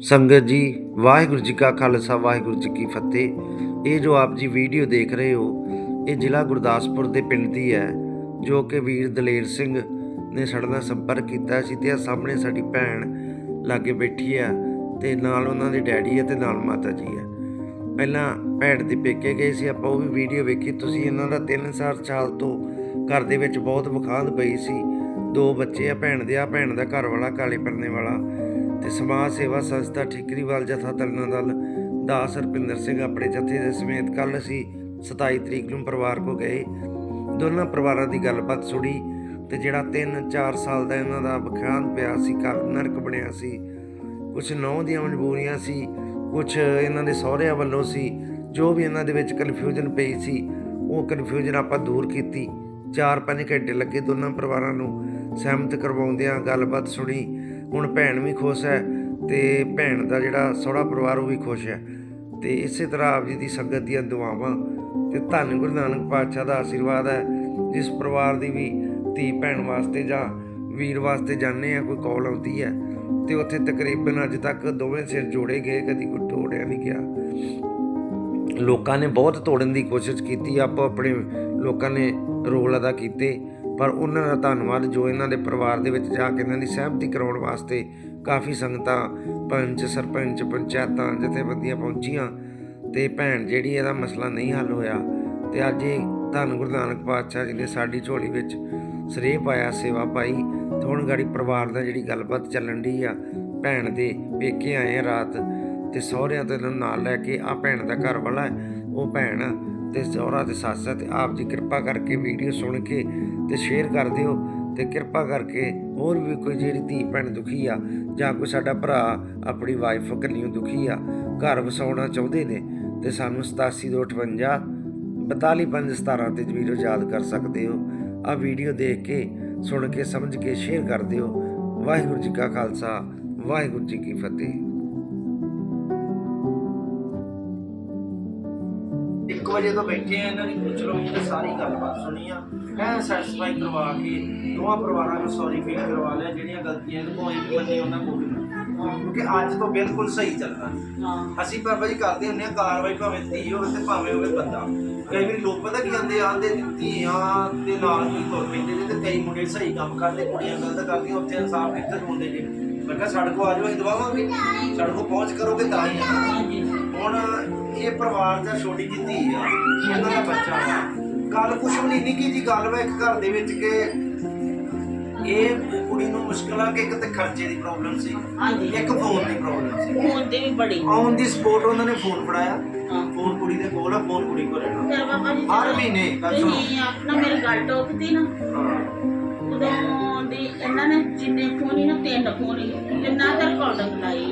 ਸੰਗਤ ਜੀ, ਵਾਹਿਗੁਰੂ ਜੀ ਕਾ ਖਾਲਸਾ, ਵਾਹਿਗੁਰੂ ਜੀ ਕੀ ਫਤਿਹ। ਇਹ ਜੋ ਆਪ ਜੀ ਵੀਡੀਓ ਦੇਖ ਰਹੇ ਹੋ, ਇਹ ਜ਼ਿਲ੍ਹਾ ਗੁਰਦਾਸਪੁਰ ਦੇ ਪਿੰਡ ਦੀ ਹੈ, ਜੋ ਕਿ ਵੀਰ ਦਲੇਰ ਸਿੰਘ ਨੇ ਸਾਡੇ ਨਾਲ ਸੰਪਰਕ ਕੀਤਾ ਸੀ ਤੇ ਆ ਸਾਹਮਣੇ ਸਾਡੀ ਭੈਣ ਲਾਗੇ ਬੈਠੀ ਆ ਤੇ ਨਾਲ ਉਹਨਾਂ ਦੇ ਡੈਡੀ ਹੈ ਤੇ ਨਾਲ ਮਾਤਾ ਜੀ ਹੈ ਪਹਿਲਾਂ ਭੈਣ ਦੇ ਪੇਕੇ ਗਏ ਸੀ, ਆਪਾਂ ਉਹ ਵੀ ਵੀਡੀਓ ਵੇਖੀ। ਤੁਸੀਂ ਇਹਨਾਂ ਦਾ 3 ਸਾਲ ਸਾਲ ਤੋਂ ਘਰ ਦੇ ਵਿੱਚ ਬਹੁਤ ਵਿਖਾਦ ਪਈ ਸੀ। ਦੋ ਬੱਚੇ ਆ ਭੈਣ ਦੇ ਆ ਭੈਣ ਦਾ ਘਰ ਵਾਲਾ ਕਾਲੇ ਪਰਨੇ ਵਾਲਾ। ਤੇ ਸਮਾਜ ਸੇਵਾ ਸੰਸਥਾ ਠਿਕਰੀਵਾਲ ਜਥਾ ਦਲਨਾ ਦਲ ਦਾਸ ਰਪਿੰਦਰ ਸਿੰਘ ਆਪਣੇ ਜਥੇ ਦੇ ਸਮੇਤ ਕੱਲ ਅਸੀਂ 27 ਤਰੀਕ ਨੂੰ ਪਰਿਵਾਰ ਕੋ ਗਏ। ਦੋਨਾਂ ਪਰਿਵਾਰਾਂ ਦੀ ਗੱਲਬਾਤ ਸੁਣੀ ਤੇ ਜਿਹੜਾ 3-4 ਸਾਲ ਦਾ ਇਹਨਾਂ ਦਾ ਵਿਖਾਦ ਪਿਆ ਸੀ, ਘਰ ਨਰਕ ਬਣਿਆ ਸੀ। ਕੁਝ ਨੌ ਦੀਆਂ ਮਜਬੂਰੀਆਂ ਸੀ ਕੁਝ ਇਹਨਾਂ ਦੇ ਸਹੁਰਿਆਂ ਵੱਲੋਂ ਸੀ, ਜੋ ਵੀ ਇਹਨਾਂ ਦੇ ਵਿੱਚ ਕਨਫਿਊਜ਼ਨ ਪਈ ਸੀ, ਉਹ ਕਨਫਿਊਜ਼ਨ ਆਪਾਂ ਦੂਰ ਕੀਤੀ। 4-5 ਘੰਟੇ ਲੱਗੇ ਦੋਨਾਂ ਪਰਿਵਾਰਾਂ ਨੂੰ ਸਹਿਮਤ ਕਰਵਾਉਂਦਿਆਂ ਗੱਲਬਾਤ ਸੁਣੀ। ਹੁਣ ਭੈਣ ਵੀ ਖੁਸ਼ ਹੈ ਤੇ ਭੈਣ ਦਾ ਜਿਹੜਾ ਸਹੁਰਾ ਪਰਿਵਾਰ ਉਹ ਵੀ ਖੁਸ਼ ਹੈ। ਤੇ ਇਸੇ ਤਰ੍ਹਾਂ ਆਪ ਜੀ ਦੀ ਸੰਗਤ ਦੀਆਂ ਦੁਆਵਾਂ ਤੇ ਧੰਨ ਗੁਰੂ ਨਾਨਕ ਪਾਤਸ਼ਾਹ ਦਾ ਆਸ਼ੀਰਵਾਦ ਹੈ, ਜਿਸ ਪਰਿਵਾਰ ਦੀ ਵੀ ਧੀ ਭੈਣ ਵਾਸਤੇ ਜਾਂ ਵੀਰ ਵਾਸਤੇ ਜਾਣੇ ਆ ਕੋਈ ਕਾਲ ਆਉਂਦੀ ਹੈ ਤੇ ਉੱਥੇ ਤਕਰੀਬਨ ਅੱਜ ਤੱਕ ਦੋਵੇਂ ਸਿਰ ਜੋੜੇ ਗਏ, ਕਦੀ ਕੋਈ ਤੋੜਿਆ ਨਹੀਂ ਗਿਆ। ਲੋਕਾਂ ਨੇ ਬਹੁਤ ਤੋੜਨ ਦੀ ਕੋਸ਼ਿਸ਼ ਕੀਤੀ ਆਪੋ ਆਪਣੇ ਲੋਕਾਂ ਨੇ ਰੋਲ ਅਦਾ ਕੀਤੇ। ਪਰ ਉਹਨਾਂ ਦਾ ਧੰਨਵਾਦ ਜੋ ਇਹਨਾਂ ਦੇ ਪਰਿਵਾਰ ਦੇ ਵਿੱਚ ਜਾ ਕੇ ਇਹਨਾਂ ਦੀ ਸਹਿਮਤੀ ਕਰਾਉਣ ਵਾਸਤੇ ਕਾਫੀ ਸੰਗਤਾਂ, ਪੰਚ, ਸਰਪੰਚ, ਪੰਚਾਇਤਾਂ, ਜਥੇਬੰਦੀਆਂ ਪਹੁੰਚੀਆਂ ਤੇ ਭੈਣ ਜਿਹੜੀ ਇਹਦਾ ਮਸਲਾ ਨਹੀਂ ਹੱਲ ਹੋਇਆ ਤੇ ਅੱਜ ਇਹ ਧੰਨ ਗੁਰੂ ਨਾਨਕ ਪਾਤਸ਼ਾਹ ਜੀ ਨੇ ਸਾਡੀ ਝੋਲੀ ਵਿੱਚ ਸਰੇਹ ਪਾਇਆ ਸੇਵਾ ਪਾਈ ਤੇ ਹੁਣ ਗਾੜੀ ਪਰਿਵਾਰ ਦਾ ਜਿਹੜੀ ਗੱਲਬਾਤ ਚੱਲਣ ਦੀ ਆ, ਭੈਣ ਦੇ ਪੇਕੇ ਆਏ ਆ ਰਾਤ ਤੇ ਸਹੁਰਿਆਂ ਤੇ ਇਹਨੂੰ ਨਾਲ ਲੈ ਕੇ ਆ ਭੈਣ ਦਾ ਘਰ ਵਾਲਾ ਉਹ ਭੈਣ ਤੇ ਸਹੁਰਾ ਤੇ ਸੱਸ ਹੈ ਤੇ ਆਪ ਜੀ ਕਿਰਪਾ ਕਰਕੇ ਵੀਡੀਓ ਸੁਣ ਕੇ ਤੇ ਸ਼ੇਅਰ ਕਰ ਦਿਓ ਤੇ ਕਿਰਪਾ ਕਰਕੇ ਹੋਰ ਵੀ ਕੋਈ ਜਿਹੜੀ ਧੀ ਭੈਣ ਦੁਖੀ ਆ ਜਾਂ ਕੋਈ ਸਾਡਾ ਭਰਾ ਆਪਣੀ ਵਾਈਫ ਕੱਲਿਓ ਦੁਖੀ ਆ, ਘਰ ਵਸਾਉਣਾ ਚਾਹੁੰਦੇ ਨੇ ਤੇ ਸਾਨੂੰ 8758 42517 ਤੇ ਵੀਡੀਓ ਯਾਦ ਕਰ ਸਕਦੇ ਹੋ। ਆ ਵੀਡੀਓ ਦੇਖ ਕੇ, ਸੁਣ ਕੇ, ਸਮਝ ਕੇ ਸ਼ੇਅਰ ਕਰ ਦਿਓ। ਵਾਹਿਗੁਰੂ ਜੀ ਕਾ ਖਾਲਸਾ, ਵਾਹਿਗੁਰੂ ਜੀ ਕੀ ਫਤਿਹ। ਵਜੇ ਤੋਂ ਬੈਠੇ ਆ, ਇਹਨਾਂ ਦੀ ਪੁੱਛ ਲਓ ਤੇ ਸਾਰੀ ਗੱਲਬਾਤ ਸੁਣੀ ਆ। ਐ ਸੈਟੀਸਫਾਈ ਕਰਵਾ ਕੇ ਦੋਵਾਂ ਪਰਿਵਾਰਾਂ ਨੂੰ ਸੌਰੀ ਫੀਲ ਕਰਵਾ ਲਿਆ, ਜਿਹੜੀਆਂ ਗਲਤੀਆਂ ਨੇ ਕੋਈ ਵੀ ਮੰਨੇ ਉਹਨਾਂ ਕੋਲ ਵੀ ਨਾ। ਕਿਉਂਕਿ ਅੱਜ ਤੋਂ ਬਿਲਕੁਲ ਸਹੀ ਚੱਲਣਾ ਅਸੀਂ ਬਾਬਾ ਜੀ ਕਰਦੇ ਹੁੰਦੇ ਆ, ਕਾਰਵਾਈ ਭਾਵੇਂ ਧੀ ਹੋਵੇ ਤੇ ਭਾਵੇਂ ਹੋਵੇ ਬੰਦਾ। ਕਈ ਵਾਰੀ ਲੋਕ ਪਤਾ ਕੀ ਕਹਿੰਦੇ ਆ, ਆਂਦੇ ਧੀਆਂ ਦੇ ਨਾਲ ਕੋਈ ਤੁਰ ਪੈਂਦੇ ਨੇ ਤੇ ਕਈ ਮੁੰਡੇ ਸਹੀ ਕੰਮ ਕਰਦੇ, ਕੁੜੀਆਂ ਗਲਤ ਕਰਦੀਆਂ, ਉੱਥੇ ਇਨਸਾਫ ਕਿੱਧਰ ਹੁੰਦੇ ਨੇ। ਮੈਂ ਕਿਹਾ, ਸਾਡੇ ਕੋਲ ਆ ਜਾਓ, ਅਸੀਂ ਦਵਾਵਾਂਗੇ। ਸਾਡੇ ਕੋਲ ਪਹੁੰਚ ਕਰੋਗੇ ਤਾਂ ਹੀ ਆ। ਹੁਣ ਇਹ ਪਰਿਵਾਰ ਦਾ ਛੋਟੀ ਜਿਹੀ ਧੀ ਆ ਇਹਨਾਂ ਦਾ ਬੱਚਾ ਆ। ਗੱਲ ਕੁਛ ਵੀ ਨਹੀਂ ਨਿੱਕੀ ਜੀ ਗੱਲ ਵਾ ਇੱਕ ਘਰ ਦੇ ਵਿੱਚ ਕਿ ਇਹ ਕੁੜੀ ਨੂੰ ਮੁਸ਼ਕਲ ਆ ਕਿ ਇੱਕ ਤੇ ਖਰਚੇ ਦੀ ਪ੍ਰੋਬਲਮ ਸੀ ਹਾਂਜੀ। ਇੱਕ ਫੋਨ ਦੀ ਪ੍ਰੋਬਲਮ ਸੀ। ਫੋਨ ਤੇ ਵੀ ਬੜੀ। ਔਨ ਦੀ ਸਪੋਰਟ ਉਹਨਾਂ ਨੇ ਫੋਨ ਫੜਾਇਆ। ਫੋਨ ਕੁੜੀ ਦੇ ਕੋਲ ਆ ਫੋਨ ਕੁੜੀ ਕੋਲ ਰਹਿਣਾ ਫਿਰ ਬਾਬਾ ਜੀ ਹਰ ਮਹੀਨੇ ਗੱਲ ਸੁਣੋ। ਤੁਸੀਂ ਆਪਣਾ ਮੇਰੀ ਗੱਲ ਟੋਕਦੀ ਨਾ। ਹਾਂ। ਉਦੋਂ ਦੀ ਇਹਨਾਂ ਨੇ ਜਿੰਨੇ ਫੋਨ ਹੀ ਨਾ ਤਿੰਨ ਫੋਨ ਹੀ ਤਿੰਨਾਂ ਤੇ ਰਿਕਾਰਡਿੰਗ ਲਾਈ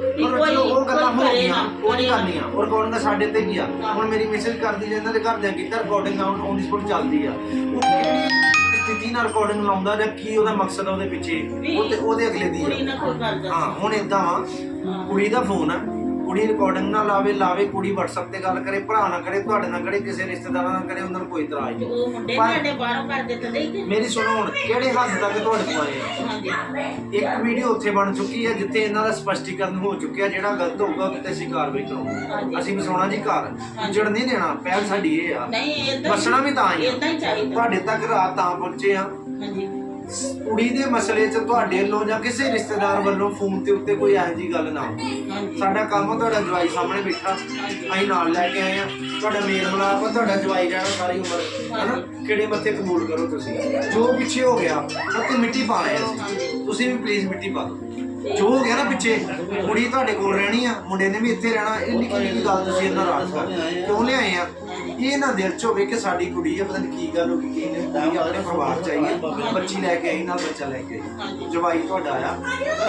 ਪਰ ਕੋਈ ਚਲੋ ਉਹ ਗੱਲਾਂ ਕੋਈ ਹੋ ਕਰੇ ਗਈਆਂ ਨਾ, ਉਹ ਨਹੀਂ ਕਰੇ ਨਾ। ਕਰਨੀਆਂ ਉਹ ਰਿਕਾਰਡਿੰਗ ਸਾਡੇ ਤੇ ਕੀ ਆ ਹੁਣ ਮੇਰੀ ਮੈਸੇਜ ਕਰਦੀ ਜੇ ਇਹਨਾਂ ਦੇ ਘਰ ਦੇ ਕੀਤਾ ਰਿਕਾਰਡਿੰਗ ਆਨ ਔਨ ਦੀ ਸਪੋਰਟ ਚੱਲਦੀ ਆ। ਉਹ ਕਿਹੜੀ ਸਥਿਤੀ ਨਾਲ ਰਿਕਾਰਡਿੰਗ ਲਾਉਂਦਾ ਜਾਂ ਕੀ ਉਹਦਾ ਮਕਸਦ ਆ ਉਹਦੇ ਪਿੱਛੇ? ਉਹ ਤੇ ਉਹਦੇ ਅਗਲੇ ਦੀ ਕੁੜੀ ਆ ਨਾਲ ਕੋਈ ਗੱਲ ਦੱਸ। ਹਾਂ ਹੁਣ ਇਦਾਂ ਵਾ ਹਾਂ। ਕੁੜੀ ਦਾ ਫੋਨ ਆ। ਕੁੜੀ ਰਿਕਾਰਡਿੰਗ ਨਾ ਲਾਵੇ ਲਾਵੇ ਕੁੜੀ WhatsApp ਤੇ ਗੱਲ ਕਰੇ ਭਰਾ ਨਾਲ ਕਰੇ ਤੁਹਾਡੇ ਨਾਲ ਕਰੇ ਕਿਸੇ ਰਿਸ਼ਤੇਦਾਰਾਂ ਨਾਲ ਕਰੇ ਉਹਨਾਂ ਨੂੰ ਕੋਈ ਇਤਰਾਜ਼ ਨਹੀਂ। ਉਹ ਮੁੰਡੇ ਪਰ- ਤੁਹਾਡੇ ਬਾਹਰੋਂ ਕਰਦੇ ਨਹੀਂ। ਕਿ ਮੇਰੀ ਸੁਣੋ ਹੁਣ ਕਿਹੜੇ ਹੱਦ ਤੱਕ ਤੁਹਾਡੇ ਕੋਲ ਆਏ ਆ? ਇੱਕ ਵੀਡੀਓ ਉੱਥੇ ਬਣ ਚੁੱਕੀ ਹੈ ਜਿੱਥੇ ਇਹਨਾਂ ਦਾ ਸਪਸ਼ਟੀਕਰਨ ਹੋ ਚੁੱਕਿਆ ਜਿਹੜਾ ਗਲਤ ਹੋਊਗਾ ਕਿਤੇ ਅਸੀਂ ਕਾਰਵਾਈ ਹਾਂਜੀ। ਕਰਾਂਗੇ ਅਸੀਂ ਵਸਾਉਣਾ ਜੀ ਘਰ। ਜੜ ਨਹੀਂ ਦੇਣਾ ਪਹਿਲ ਸਾਡੀ ਇਹ ਆ। ਨਹੀਂ ਇਦਾਂ ਵਸਣਾ ਵੀ ਤਾਂ ਹੀ ਆ। ਇਦਾਂ ਹੀ ਚਾਹੀਦਾ। ਤੁਹਾਡੇ ਤੱਕ ਰਾਤ ਤਾਂ ਪਹੁੰਚੇ ਆ। ਹਾਂਜੀ। ਕੁੜੀ ਦੇ ਮਸਲੇ 'ਚ ਤੁਹਾਡੇ ਵੱਲੋਂ ਜਾਂ ਕਿਸੇ ਰਿਸ਼ਤੇਦਾਰ ਵੱਲੋਂ ਫੋਨ ਤੇ ਉੱਤੇ ਕੋਈ ਇਹੋ ਜਿਹੀ ਗੱਲ ਨਾ ਹੋਵੇ। ਸਾਡਾ ਕੰਮ ਆ ਤੁਹਾਡਾ ਜਵਾਈ ਸਾਹਮਣੇ ਬੈਠਾ। ਅਸੀਂ ਨਾਲ ਲੈ ਕੇ ਆਏ ਆ ਤੁਹਾਡਾ ਮੇਲ ਮਿਲਾਪ ਆ ਤੁਹਾਡਾ ਜਵਾਈ ਰਹਿਣਾ ਸਾਰੀ ਉਮਰ। ਹਨਾ? ਕਿਹੜੇ ਮੱਥੇ ਕਬੂਲ ਕਰੋ ਤੁਸੀਂ? ਜੋ ਪਿੱਛੇ ਹੋ ਗਿਆ ਉਹ ਤੇ ਮਿੱਟੀ ਪਾ ਰਹੇ ਅਸੀਂ। ਤੁਸੀਂ ਵੀ ਪਲੀਜ਼ ਮਿੱਟੀ ਪਾ ਦਿਓ। ਜੋ ਹੋ ਗਿਆ ਨਾ ਪਿੱਛੇ ਕੁੜੀ ਤੁਹਾਡੇ ਕੋਲ ਰਹਿਣੀ ਆ ਮੁੰਡੇ ਨੇ ਵੀ ਇੱਥੇ ਰਹਿਣਾ। ਇਹ ਨਿੱਕੀ ਨਿੱਕੀ ਗੱਲ ਤੁਸੀਂ ਇਹਨਾਂ ਰਾਜ ਕਰ। ਕਿਉਂ ਲਿਆਏ ਆ? ਇਹ ਨਾ ਦਿਲ ਚ ਹੋਵੇ ਕਿ ਸਾਡੀ ਕੁੜੀ ਹੈ ਪਤਾ ਨਹੀਂ ਕੀ ਗੱਲ ਹੋ ਗਈ, ਕੀ ਨਹੀਂ ਕੁੜੀ ਆਪਣੇ ਪਰਿਵਾਰ ਚ ਆਈ ਹੈ ਬੱਚੀ ਲੈ ਕੇ ਆਈ, ਨਾਲ ਬੱਚਾ ਲੈ ਕੇ ਆਈ। ਜਵਾਈ ਤੁਹਾਡਾ ਆ।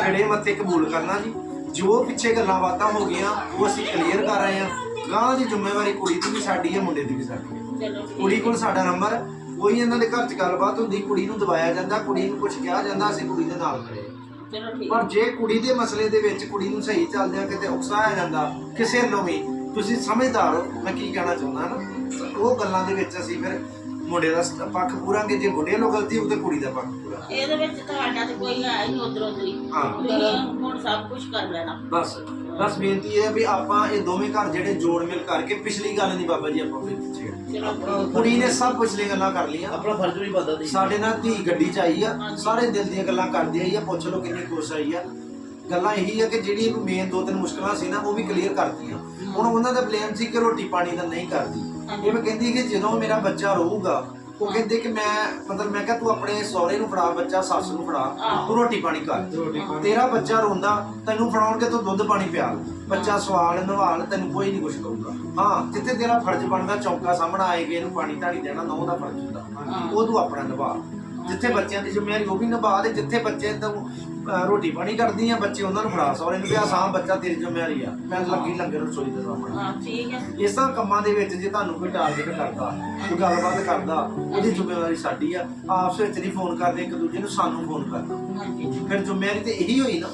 ਕਿਹੜੇ ਮੱਥੇ ਕਬੂਲ ਕਰਨਾ ਜੀ। ਜੋ ਪਿੱਛੇ ਗੱਲਾਂ ਬਾਤਾਂ ਹੋ ਗਈਆਂ, ਉਹ ਅਸੀਂ ਕਲੀਅਰ ਕਰ ਆਏ ਆ। ਗਾਂ ਦੀ ਜ਼ਿੰਮੇਵਾਰੀ ਕੁੜੀ ਦੀ ਵੀ ਸਾਡੀ ਹੈ ਮੁੰਡੇ ਦੀ ਵੀ ਸਾਡੀ ਹੈ ਕੁੜੀ ਕੋਲ ਸਾਡਾ ਨੰਬਰ ਕੋਈ ਇਹਨਾਂ ਦੇ ਘਰ ਚ ਗੱਲਬਾਤ ਹੁੰਦੀ, ਕੁੜੀ ਨੂੰ ਦਬਾਇਆ ਜਾਂਦਾ, ਕੁੜੀ ਨੂੰ ਕੁਝ ਕਿਹਾ ਜਾਂਦਾ, ਅਸੀਂ ਕੁੜੀ ਦੇ ਨਾਲ ਖੜੇ ਪਰ ਜੇ ਕੁੜੀ ਦੇ ਮਸਲੇ ਦੇ ਵਿੱਚ ਕੁੜੀ ਨੂੰ ਸਹੀ ਚੱਲਦਿਆਂ ਕਿਤੇ ਉਕਸਾਇਆ ਜਾਂਦਾ, ਕਿਸੇ ਨੂੰ ਵੀ, ਤੁਸੀਂ ਸਮਝਦਾਰ ਹੋ, ਮੈਂ ਕੀ ਕਹਿਣਾ ਚਾਹੁੰਦਾ ਨਾ। ਉਹ ਗੱਲਾਂ ਦੇ ਵਿੱਚ ਅਸੀਂ ਫਿਰ ਮੁੰਡੇ ਦਾ ਸ- ਪੱਖ ਪੂਰਾਂਗੇ ਜੇ ਮੁੰਡੇ ਨੂੰ ਗਲਤੀ ਹੋਊ ਤੇ ਕੁੜੀ ਦਾ ਪੱਖ ਪੂਰਾ। ਇਹਦੇ ਵਿੱਚ ਤੁਹਾਡਾ ਤੇ ਕੋਈ ਹੈ ਹੀ ਉਧਰ ਉਧਰ ਹੀ। ਤੁਸੀਂ ਹੁਣ ਸਭ ਕੁਝ ਕਰ ਲੈਣਾ। ਬਸ ਬਸ ਬੇਨਤੀ ਇਹ ਹੈ ਵੀ ਆਪਾਂ ਇਹ ਦੋਵੇਂ ਘਰ ਜਿਹੜੇ ਜੋੜ ਮਿਲ ਕਰਕੇ ਪਿਛਲੀ ਗੱਲ ਨਹੀਂ ਬਾਬਾ ਜੀ ਆਪਾਂ ਫਿਰ ਪਿੱਛੇ ਕੁੜੀ ਨੇ ਸਭ ਪਿਛਲੀ ਗੱਲਾਂ ਕਰ ਲਈਆਂ। ਆਪਣਾ ਫਰਜ਼ ਵੀ ਬੰਦਾ ਦੀ ਸਾਡੇ ਨਾਲ ਧੀ ਗੱਡੀ ਚ ਆਈ ਆ ਸਾਰੇ ਦਿਲ ਦੀਆਂ ਗੱਲਾਂ ਕਰਦੀ ਆਈ ਆ ਪੁੱਛ ਲਓ ਕਿੰਨੀ ਖੁਸ਼ ਆਈ ਆ। ਗੱਲਾਂ ਇਹੀ ਆ ਕਿ ਜਿਹੜੀ ਮੇਨ ਦੋ ਤਿੰਨ ਮੁਸ਼ਕਲਾਂ ਸੀ ਨਾ ਉਹ ਵੀ ਕਲੀਅਰ ਕਰਤੀਆਂ। ਹੁਣ ਉਹਨਾਂ ਦਾ ਬਲੇਮ ਸੀ ਕਿ ਰੋਟੀ ਪਾਣੀ ਦਾ ਨਹੀਂ ਕਰਦੀ। ਇਹ ਮੈਂ ਕਹਿੰਦੀ ਕਿ ਜਦੋਂ ਮੇਰਾ ਬੱਚਾ ਰਹੂਗਾ ਉਹ ਕਹਿੰਦੇ ਕਿ ਮੈਂ ਮਤਲਬ ਮੈਂ ਕਿਹਾ ਤੂੰ ਆਪਣੇ ਸਹੁਰੇ ਨੂੰ ਫੜਾ ਬੱਚਾ ਸੱਸ ਨੂੰ ਫੜਾ ਤੂੰ ਰੋਟੀ ਪਾਣੀ ਕਰ। ਤੇਰਾ ਬੱਚਾ ਰੋਂਦਾ ਤੈਨੂੰ ਫੜਾਉਣਗੇ ਤੂੰ ਦੁੱਧ ਪਾਣੀ ਪਿਆ? ਬੱਚਾ ਸਵਾਲ ਨਵਾਲ ਤੈਨੂੰ ਕੋਈ ਨਹੀਂ ਕੁਝ ਕਹੂਗਾ। ਹਾਂ ਜਿੱਥੇ ਤੇਰਾ ਫਰਜ਼ ਬਣਦਾ ਚੌਂਕਾ ਸਾਹਮਣਾ ਆਏਗੇ ਇਹਨੂੰ ਪਾਣੀ ਧਾਣੀ ਦੇਣਾ ਨਾ ਉਹਦਾ ਫਰਜ਼ ਹੁੰਦਾ। ਉਹ ਤੂੰ ਆਪਣਾ ਨਿਭਾ। ਜਿੱਥੇ ਬੱਚਿਆਂ ਦੀ ਜ਼ਿੰਮੇਵਾਰੀ ਉਹ ਵੀ ਨਿਭਾ ਦੇ ਜਿੱਥੇ ਬੱਚੇ ਤੂੰ ਅਹ, ਰੋਟੀ ਪਾਣੀ ਕਰਦੀ ਆ ਬੱਚੇ ਉਹਨਾਂ ਨੂੰ ਫੜਾ ਸਹੁਰੇ ਨੂੰ ਵੀ ਆਹ ਬੱਚਾ ਤੇਰੀ ਜ਼ਿੰਮੇਵਾਰੀ ਆ ਮੈਂ ਲੱਗੀ ਲੰਗਰ ਰਸੋਈ ਦੇ ਸਾਹਮਣੇ। ਹਾਂ ਠੀਕ ਹੈ ਇਸ ਤਰ੍ਹਾਂ ਕੰਮਾਂ ਦੇ ਵਿੱਚ ਜੇ ਤੁਹਾਨੂੰ ਕੋਈ ਟਾਰਗੇਟ ਕਰਦਾ ਕੋਈ ਗੱਲਬਾਤ ਕਰਦਾ ਉਹਦੀ ਜ਼ਿੰਮੇਵਾਰੀ ਸਾਡੀ ਆ। ਆਪਸ ਵਿੱਚ ਨਹੀਂ ਫੋਨ ਕਰਦੇ ਇੱਕ ਦੂਜੇ ਨੂੰ ਸਾਨੂੰ ਫੋਨ ਕਰਨਾ ਹਾਂਜੀ। ਫਿਰ ਜ਼ਿੰਮੇਵਾਰੀ ਤੇ ਇਹੀ ਹੋਈ ਨਾ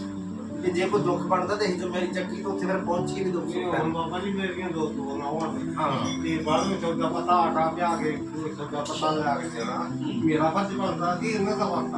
ਕਿ ਜੇ ਕੋਈ ਦੁੱਖ ਬਣਦਾ ਤੇ ਇਹ ਜ਼ਿੰਮੇਵਾਰੀ ਚੱਕੀ ਤਾਂ ਉੱਥੇ ਫਿਰ ਪਹੁੰਚੀ ਵੀ ਦੁੱਖ ਹੁਣ ਪੈਂਦਾ। ਬਾਬਾ ਜੀ ਮੇਰੀਆਂ ਦੋ ਦੋ ਨੇ ਹਾਂ। ਤੇ ਬਾਅਦ ਵਿੱਚ ਉਹਦਾ ਪਤਾ ਆਟਾ ਪਿਆ ਕੇ ਉਹਦਾ ਪਤਾ ਲਿਆ ਕੇ ਦੇਣਾ। ਮੇਰਾ ਫਰਜ਼ ਬਣਦਾ ਕਿ ਇਹਨਾਂ ਦਾ ਬਣਦਾ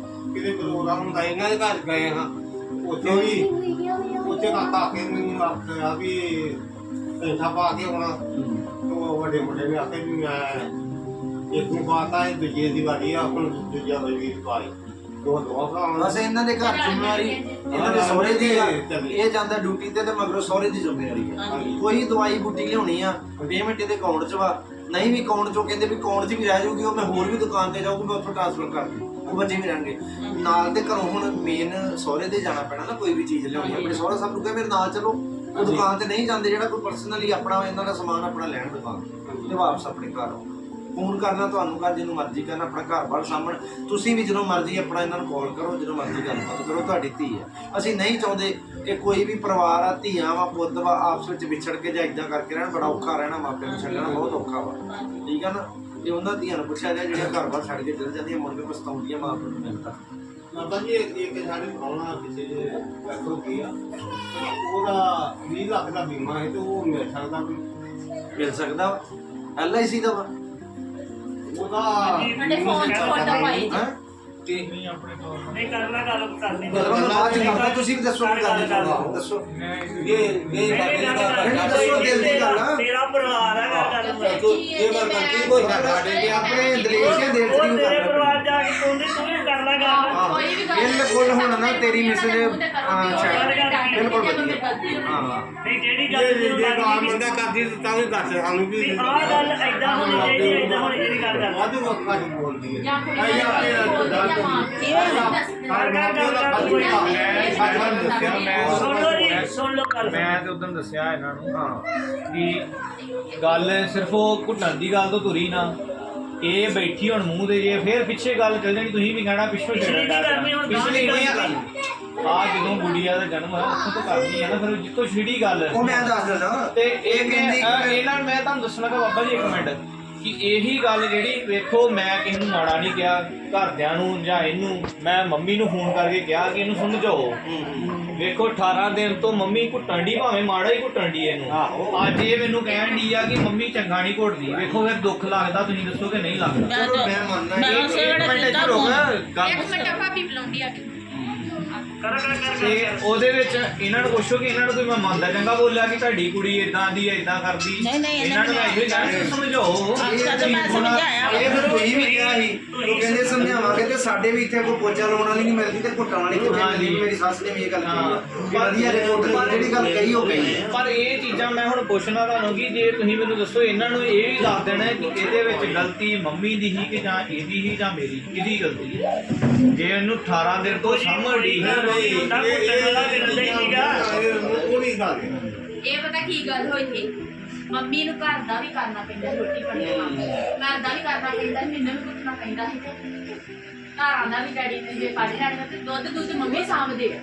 ਤੇ ਇਹ ਕਿਤੇ ਪ੍ਰੋਗਰਾਮ ਹੁੰਦਾ ਇਹਨਾਂ ਦੇ ਘਰ ਗਏ ਹਾਂ। ਉੱਥੇ ਵੀ ਉੱਥੇ ਕਾਕਾ ਕੇ ਮੈਨੂੰ ਆਖਿਆ ਵੀ ਪੈਸਾ ਪਾ ਕੇ ਆਉਣਾ। ਤੋਂ ਵੱਡੇ ਮੁੰਡੇ ਨੇ ਆਖਿਆ ਵੀ ਮੈਂ ਇੱਕ ਨੂੰ ਪਾਤਾ ਹੈ ਦੂਜੇ ਦੀ ਵਾਰੀ ਆ ਹੁਣ ਦੂਜਾ ਵੀ ਪਾਈ ਦੋ ਦੋ ਭਰਾ ਬਸ ਇਹਨਾਂ ਦੇ ਘਰ ਜ਼ਿੰਮੇਵਾਰੀ ਇਹਨਾਂ ਦੇ ਸਹੁਰੇ ਦੀ ਆ ਇਹ ਜਾਂਦਾ ਡਿਊਟੀ ਤੇ ਤੇ ਮਗਰੋਂ ਸਹੁਰੇ ਦੀ ਜ਼ਿੰਮੇਵਾਰੀ ਹਾਂਜੀ। ਕੋਈ ਦਵਾਈ ਬੂਟੀ ਲਿਆਉਣੀ ਆ ਪੇਮੈਂਟ ਇਹਦੇ ਅਕਾਊਂਟ 'ਚ ਵਾ। ਨਹੀਂ ਵੀ ਅਕਾਊਂਟ 'ਚੋਂ ਕਹਿੰਦੇ ਵੀ ਅਕਾਊਂਟ 'ਚ ਵੀ ਰਹਿ ਜਾਊਗੀ ਉਹ ਮੈਂ ਹੋਰ ਵੀ ਦੁਕਾਨ ਤੇ ਜਾਊਂਗੀ ਮੈਂ ਉੱਥੋਂ ਟ੍ਰਾਂਸਫਰ ਕਰ ਦੂੰ ਉਹ ਬੱਚੇ ਵੀ ਰਹਿਣਗੇ। ਨਾਲ ਦੇ ਘਰੋਂ ਹੁਣ ਮੇਨ ਸਹੁਰੇ ਦੇ ਜਾਣਾ ਪੈਣਾ ਨਾ ਕੋਈ ਵੀ ਚੀਜ਼ ਲਿਆਉਣੀ ਆਪਣੇ ਸਹੁਰਾ ਸਾਹਿਬ ਨੂੰ ਕਹੇ ਮੇਰੇ ਨਾਲ ਚਲੋ। ਉਹ ਦੁਕਾਨ ਤੇ ਨਹੀਂ ਜਾਂਦੇ ਜਿਹੜਾ ਕੋਈ ਪਰਸਨਲੀ ਆਪਣਾ ਇਹਨਾਂ ਦਾ ਸਮਾਨ ਆਪਣਾ ਲੈਣ ਦੁਕਾਨ ਤੋਂ ਤੇ ਵਾਪਸ ਆਪਣੇ ਘਰ ਆਓ ਫੋਨ ਕਰਨਾ ਤੁਹਾਨੂੰ ਕਰ ਜਿਹਨੂੰ ਮਰਜ਼ੀ ਕਰਨਾ ਆਪਣਾ ਘਰ ਬਾਹਰ ਸਾਹਮਣ। ਤੁਸੀਂ ਵੀ ਜਦੋਂ ਮਰਜ਼ੀ ਆਪਣਾ ਇਹਨਾਂ ਨੂੰ ਕਾਲ ਕਰੋ ਜਦੋਂ ਮਰਜ਼ੀ ਗੱਲਬਾਤ ਕਰੋ ਤੁਹਾਡੀ ਧੀ ਹੈ। ਅਸੀਂ ਨਹੀਂ ਚਾਹੁੰਦੇ ਕਿ ਕੋਈ ਵੀ ਪਰਿਵਾਰ ਆ ਧੀਆਂ ਵਾ ਪੁੱਤ ਵਾ ਆਪਸ ਵਿੱਚ ਵਿਛੜ ਕੇ ਜਾਂ ਇਦਾਂ ਕਰਕੇ ਰਹਿਣ ਬੜਾ ਔਖਾ ਰਹਿਣਾ ਮਾਪੇ ਨੂੰ ਛੱਡਣਾ ਬਹੁਤ ਔਖਾ ਵਾ। ਠੀਕ ਆ ਨਾ? ਤੇ ਉਹਨਾਂ ਧੀਆਂ ਨੂੰ ਪੁੱਛਿਆ ਜਾ ਜਿਹੜੀਆਂ ਘਰ ਬਾਹਰ ਛੱਡ ਕੇ ਚਲ ਜਾਂਦੀਆਂ ਮੁੜ ਕੇ ਪਛਤਾਉਂਦੀਆਂ ਮਾਂ ਪਿਓ ਨੂੰ ਮਿਲਦਾ ਬਾਬਾ ਜੀ ਇੱਕ ਇੱਕ ਸਾਡੇ ਆਉਣਾ ਕਿਸੇ ਦੇ ਰੱਖੋ ਗਿਆ ਉਹਦਾ 20 ਲੱਖ ਦਾ ਬੀਮਾ ਹੈ ਤੇ ਉਹ ਮਿਲ ਸਕਦਾ ਵੀ ਮਿਲ ਸਕਦਾ ਐਲਆਈਸੀ ਦਾ ਵਾ। ਉਹਦਾ ਸਾਡੇ ਫੋਨ 'ਚ ਫੋਟੋ ਪਾਈ ਹੈ ਨਹੀਂ ਕਰਨਾ ਗੱਲ ਕਰਨੀ ਮਤਲਬ ਮੈਂ ਬਾਅਦ ਚ ਕਰਦਾ ਤੁਸੀਂ ਵੀ ਦੱਸੋ ਕੀ ਚਾਹੁੰਦੇ ਹੋ ਦੱਸੋ। ਇਹ ਇਹ ਨਹੀਂ, ਦੱਸੋ ਦਿਲ ਦੀ ਗੱਲ ਆ। ਤੇਰਾ ਪਰਿਵਾਰ ਹੈ। ਗੱਲ ਕਰ ਇਹ ਵਾਰ ਕਰਤੀ ਕੋਈ ਸਾਡੇ ਇਹ ਆਪਣੇ ਦਲੇਸ਼ੀਆਂ ਦੇ ਉਹ ਤਰੀ ਪਰਿਵਾਰ ਜਾ ਕੇ ਤੂੰ ਤੂੰ ਵੀ ਕਰਨਾ ਗੱਲ। ਕੋਈ ਵੀ ਗੱਲ ਬਿਲਕੁਲ ਹੁਣ ਨਾ ਤੇਰੀ ਮੈਸੇਜ ਬਿਲਕੁਲ ਵਧੀਆ। ਹਾਂ। ਨਹੀਂ ਜਿਹੜੀ ਗੱਲ ਜੇ ਤੂੰ ਕਰਨੀ ਬੰਦਾ ਕਰਦੀ ਤਾਂ ਵੀ ਦੱਸ ਸਾਨੂੰ ਵੀ ਆਹ ਗੱਲ ਏਦਾਂ ਹੋਣੀ ਚਾਹੀਦੀ ਏਦਾਂ ਹੋਣੀ ਚਾਹੀਦੀ ਗੱਲ ਕਰ ਵਾਧੂ ਦੀ ਬੋਲਦੀ ਹੈ। ਜਾਂ ਕੁੜੀ ਮਾਂ ਹੈ। ਸੁਣ ਲਓ ਜੀ ਸੁਣ ਲਓ ਗੱਲ ਤੇ ਉਦੋਂ ਦੱਸਿਆ ਇਹਨਾਂ ਨੂੰ ਹਾਂ ਕਿ ਗੱਲ ਸਿਰਫ ਉਹ ਘੁੱਟਣ ਦੀ ਗੱਲ ਤੋਂ ਤੁਰੀ ਨਾ ਇਹ ਬੈਠੀ ਹੁਣ ਮੂੰਹ ਦੇ ਜੇ ਫੇਰ ਪਿੱਛੇ ਗੱਲ ਚੱਲ ਜਾਣੀ ਤੁਸੀਂ ਵੀ ਕਹਿਣਾ ਪਿੱਛੋਂ ਪਿਛਲੀ ਨਹੀਂ ਕਰਨੀ, ਹੁਣ ਪਿਛਲੀ ਨਹੀਂ ਆ ਜਦੋਂ ਗੁੜੀਆ ਦਾ ਜਨਮ ਹੋਇਆ ਉੱਥੋਂ ਤੋਂ ਕਰਨੀ ਆ ਨਾ ਫਿਰ ਜਿੱਥੋਂ ਛਿੜੀ ਗੱਲ ਉਹ ਮੈਂ ਦੱਸ ਦਿੰਦਾ ਤੇ ਇਹ ਕਹਿੰਦੀ ਇਹਨਾਂ ਨੂੰ ਮੈਂ ਤੁਹਾਨੂੰ ਦੱਸਣਾ ਕਿ ਬਾਬਾ ਜੀ ਇੱਕ ਮਿੰਟ। ਕਿ ਇਹੀ ਗੱਲ ਜਿਹੜੀ ਵੇਖੋ ਮੈਂ ਕਿਸੇ ਨੂੰ ਮਾੜਾ ਨਹੀਂ ਕਿਹਾ ਘਰਦਿਆਂ ਨੂੰ ਜਾਂ ਇਹਨੂੰ ਮੈਂ ਮੰਮੀ ਨੂੰ ਫੋਨ ਕਰਕੇ ਕਿਹਾ ਕਿ ਇਹਨੂੰ ਸਮਝਾਓ। ਵੇਖੋ 18 ਦਿਨ ਤੋਂ ਮੰਮੀ ਘੁੱਟਣ ਦੀ ਭਾਵੇਂ ਮਾੜਾ ਹੀ ਘੁੱਟਣ ਦੀ ਇਹਨੂੰ। ਅੱਜ ਇਹ ਮੈਨੂੰ ਕਹਿਣ ਦੀ ਆ ਕਿ ਮੰਮੀ ਚੰਗਾ ਨਹੀਂ ਘੁੱਟਦੀ। ਵੇਖੋ ਫਿਰ ਦੁੱਖ ਲੱਗਦਾ ਤੁਸੀਂ ਦੱਸੋ ਕਿ ਨਹੀਂ ਲੱਗਦਾ। ਮੈਂ ਮੰਨਦਾ ਇੱਕ ਮਿੰਟ ਰੁਕ। ਗੱਲ ਇੱਕ ਮਿੰਟ ਭਾਬੀ ਬੁਲਾਉਂਦੀ ਆ ਕੇ। ਕਰ ਕਰ ਕਰ ਤੇ ਉਹਦੇ ਵਿੱਚ ਇਹਨਾਂ ਨੂੰ ਪੁੱਛੋ ਕਿ ਇਹਨਾਂ ਨੂੰ ਕੋਈ ਮੈਂ ਮੰਨਦਾ ਚੰਗਾ ਬੋਲਿਆ ਕਿ ਤੁਹਾਡੀ ਕੁੜੀ ਇਦਾਂ ਦੀ ਹੈ ਇਦਾਂ ਕਰਦੀ। ਨਹੀਂ, ਨਹੀਂ, ਇਹਨਾਂ ਨੂੰ ਇਹੋ ਹੀ ਕਹਿਣਾ ਸਮਝਾਓ। ਅੱਛਾ ਤੇ ਮੈਂ ਸਮਝਾਇਆ ਇਹ ਫਿਰ ਤੁਸੀਂ ਵੀ ਕਿਹਾ ਸੀ। ਉਹ ਕਹਿੰਦੇ ਸਮਝਾਵਾਂਗੇ ਤੇ ਸਾਡੇ ਵੀ ਇੱਥੇ ਕੋਈ ਪੋਚਾ ਲਾਉਣ ਵਾਲੀ ਨਹੀਂ ਮਿਲਦੀ ਤੇ ਘੁੱਟਣ ਵਾਲੀ ਕਿੱਥੇ ਮਿਲਦੀ। ਮੇਰੀ ਸੱਸ ਨੇ ਵੀ ਇਹ ਗੱਲ ਹਾਂ। ਕਹੀ ਆ। ਵਧੀਆ ਰਿਪੋਰਟ ਜਿਹੜੀ ਗੱਲ ਕਹੀ ਉਹ ਕਹੀ ਹੈ ਪਰ ਇਹ ਚੀਜ਼ਾਂ ਮੈਂ ਹੁਣ ਪੁੱਛਣਾ ਤੁਹਾਨੂੰ ਕਿ ਜੇ ਤੁਸੀਂ ਮੈਨੂੰ ਦੱਸੋ ਇਹਨਾਂ ਨੂੰ ਇਹ ਵੀ ਦੱਸ ਦੇਣਾ ਕਿ ਇਹਦੇ ਵਿੱਚ ਗਲਤੀ ਮੰਮੀ ਦੀ ਹੀ ਕਿ ਜਾਂ ਇਹਦੀ ਹੀ ਜਾਂ ਮੇਰੀ? ਕਿਹਦੀ ਗਲਤੀ ਹੈ? ਜੇ ਇਹਨੂੰ 18 ਦਿਨ ਤੋਂ ਸਾਹਮਣੀ ਹੈ ਨਹੀਂ ਹੁੰਦਾ ਘੁੱਟਣ ਵਾਲਾ ਮਿਲਦਾ ਹੀ ਸੀਗਾ। ਉਹ ਵੀ ਗੱਲ ਹੈ ਇਹ ਪਤਾ ਕੀ ਗੱਲ ਹੋਈ ਸੀ? ਮੰਮੀ ਨੂੰ ਘਰ ਦਾ ਵੀ ਕਰਨਾ ਪੈਂਦਾ ਰੋਟੀ ਪਾਣੀ ਦਾ ਕੰਮ। ਘਰ ਦਾ ਵੀ ਕਰਨਾ ਪੈਂਦਾ ਮੈਨੂੰ ਵੀ ਕੁੱਟਣਾ ਪੈਂਦਾ ਸੀ। ਤੇ ਘਰਾਂ ਦਾ ਵੀ ਡੈਡੀ ਨੇ ਜੇ ਕੱਢ ਲੈਣਾ ਤੇ ਦੁੱਧ ਦੁੱਧ ਮੰਮੀ ਸਾਂਭਦੇ ਆ।